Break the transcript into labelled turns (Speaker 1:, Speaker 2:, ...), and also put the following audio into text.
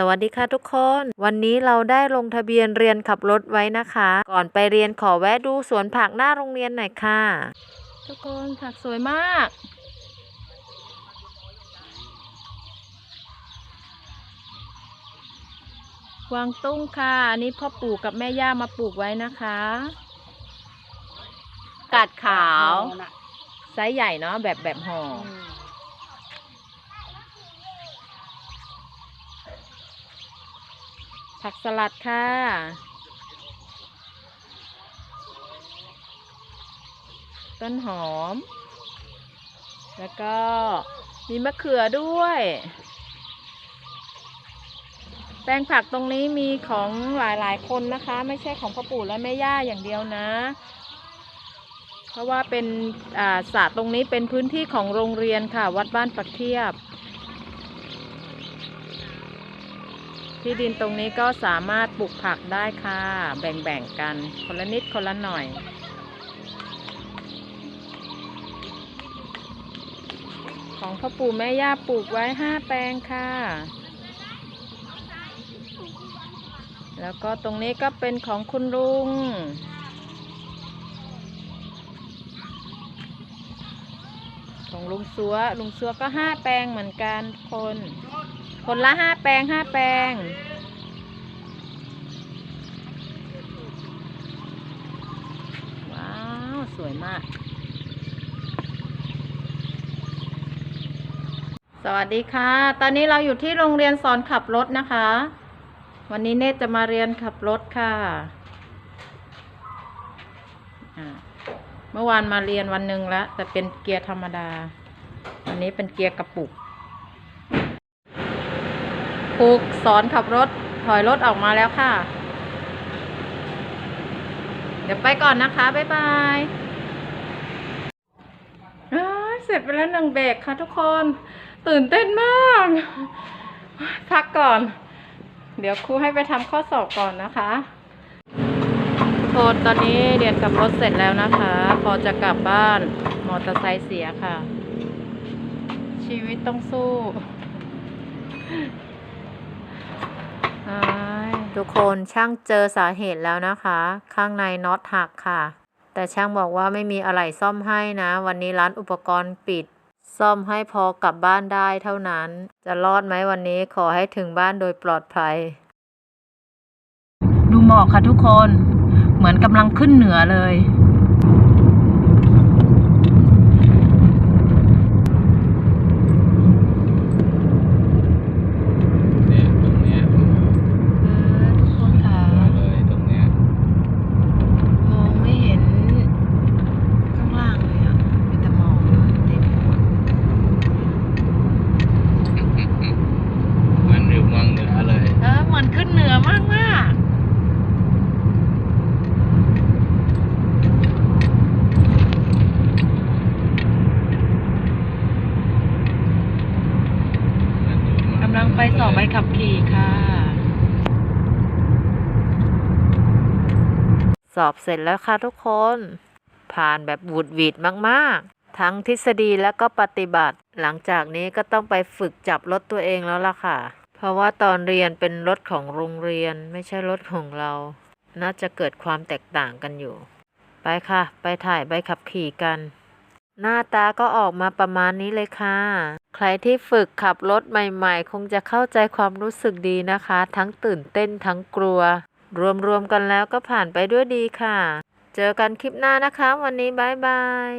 Speaker 1: สวัสดีค่ะทุกคน วันนี้เราได้ลงทะเบียนเรียนขับรถไว้นะคะ ก่อนไปเรียนขอแวะดูสวนผักหน้าโรงเรียนหน่อยค่ะ
Speaker 2: ทุกคนผักสวยมาก กวางตุ้งค่ะ อันนี้พ่อปู่กับแม่ย่ามาปลูกไว้นะคะกัดขาวไซส์ใหญ่เนาะแบบแบบห่ออ ผักสลัดค่ะ ต้นหอม แล้วก็มีมะเขือด้วย แปลงผักตรงนี้มีของหลายๆ คนนะคะ ไม่ใช่ของพ่อปู่และแม่ย่าอย่างเดียวนะ เพราะว่าเป็นอ่าสระตรงนี้เป็นพื้นที่ของโรงเรียนค่ะ วัดบ้านปักเทียบ ที่ดินตรงนี้ก็สามารถปลูกผักได้ค่ะ แบ่งๆกัน คนละนิดคนละหน่อย ของพ่อปู่แม่ย่าปลูกไว้ห้าแปลงค่ะ แล้วก็ตรงนี้ก็เป็นของคุณลุงของลุงซัวลุงซัวก็ห้าแปลงเหมือนกันคน คนละห้าแปลงห้าแปลง ว้าว สวยมาก สวัสดีค่ะ ตอนนี้เราอยู่ที่โรงเรียนสอนขับรถนะคะ วันนี้เนตจะมาเรียนขับรถค่ะ เมื่อวานมาเรียนวันหนึ่งแล้วแต่เป็นเกียร์ธรรมดา วันนี้เป็นเกียร์กระปุก ครูสอนขับรถถอยรถออกมาแล้วค่ะ เดี๋ยวไปก่อนนะคะ บ๊ายบายเสร็จไปแล้วหนึ่งเบรกค่ะทุกคน ตื่นเต้นมาก พักก่อน เดี๋ยวครูให้ไปทำข้อสอบก่อนนะคะทุกคนตอนนี้เรียนขับรถเสร็จแล้วนะคะ พอจะกลับบ้านมอเตอร์ไซค์เสียค่ะ ชีวิตต้องสู้
Speaker 1: ทุกคนช่างเจอสาเหตุแล้วนะคะ ข้างในน็อตหักค่ะ แต่ช่างบอกว่าไม่มีอะไรซ่อมให้นะ วันนี้ร้านอุปกรณ์ปิด ซ่อมให้พอกลับบ้านได้เท่านั้น จะรอดไหมวันนี้ขอให้ถึงบ้านโดยปลอดภัย
Speaker 2: ดูหมอกค่ะทุกคน เหมือนกำลังขึ้นเหนือเลย
Speaker 3: เนี่ยตรงเนี้ย
Speaker 1: เออทุกคนค่ะ
Speaker 3: เลยตรงเนี้ย
Speaker 1: มองไม่เห็นข้างล่างเลยอะมีแต่หมอกเลยเต็มไปหมด
Speaker 3: มันอยู่เมืองเหนือเลย
Speaker 2: เออเหมือนขึ้นเหนือมากมาก
Speaker 3: มันอยู่เมือง
Speaker 2: กำลังไปส อใบขับขี่ค่ะ
Speaker 1: สอบเสร็จแล้วค่ะทุกคน ผ่านแบบหวุดวิดมากๆ ทั้งทฤษฎีและก็ปฏิบัติ หลังจากนี้ก็ต้องไปฝึกจับรถตัวเองแล้วล่ะค่ะ เพราะว่าตอนเรียนเป็นรถของโรงเรียนไม่ใช่รถของเรา น่าจะเกิดความแตกต่างกันอยู่ ไปค่ะ ไปถ่ายใบขับขี่กัน หน้าตาก็ออกมาประมาณนี้เลยค่ะ ใครที่ฝึกขับรถใหม่ๆ คงจะเข้าใจความรู้สึกดีนะคะ ทั้งตื่นเต้นทั้งกลัว รวมๆกันแล้วก็ผ่านไปด้วยดีค่ะ เจอกันคลิปหน้านะคะ วันนี้บายบาย